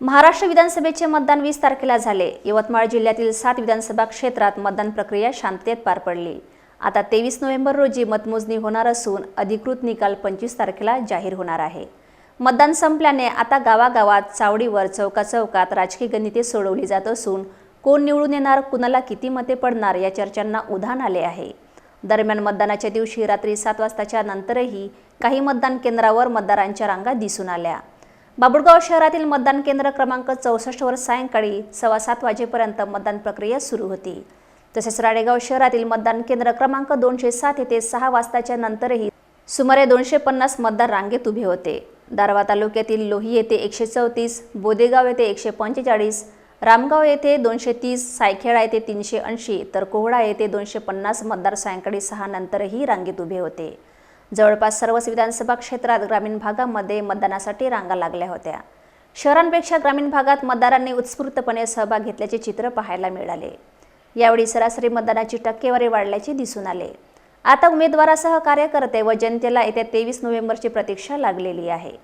महाराष्ट्र विधानसभेचे मतदान वीस तारखेला झाले. यवतमाळ जिल्ह्यातील सात विधानसभा क्षेत्रात मतदान प्रक्रिया शांततेत पार पडली. आता तेवीस नोव्हेंबर रोजी मतमोजणी होणार असून अधिकृत निकाल पंचवीस तारखेला जाहीर होणार आहे. मतदान संपल्याने आता गावागावात चावडीवर चौका चौकात राजकीय गणिते सोडवली जात असून कोण निवडून येणार कुणाला किती मते पडणार या चर्चांना उधाण आले आहे. दरम्यान मतदानाच्या दिवशी रात्री सात वाजताच्या नंतरही काही मतदान केंद्रावर मतदारांच्या रांगा दिसून आल्या. बाबुळगाव शहरातील मतदान केंद्र क्रमांक चौसष्टवर सायंकाळी सव्वा सात वाजेपर्यंत मतदान प्रक्रिया सुरू होती. तसेच राडेगाव शहरातील मतदान केंद्र क्रमांक दोनशे सात येथे सहा वाजताच्या नंतरही सुमारे दोनशे पन्नास मतदार रांगेत उभे होते. दारवा तालुक्यातील लोही येथे एकशे चौतीस बोदेगाव येथे एकशे पंचेचाळीस रामगाव येथे दोनशे तीस सायखेडा येथे तीनशे ऐंशी तर कोहडा येथे दोनशे पन्नास मतदार सायंकाळी सहा नंतरही रांगेत उभे होते. जवळपास सर्वच विधानसभा क्षेत्रात ग्रामीण भागामध्ये मतदानासाठी रांगा लागल्या होत्या. शहरांपेक्षा ग्रामीण भागात मतदारांनी उत्स्फूर्तपणे सहभाग घेतल्याचे चित्र पाहायला मिळाले. यावेळी सरासरी मतदानाची टक्केवारी वाढल्याचे दिसून आले. आता उमेदवारासह कार्यकर्ते व जनतेला येत्या तेवीस नोव्हेंबरची प्रतीक्षा लागलेली आहे.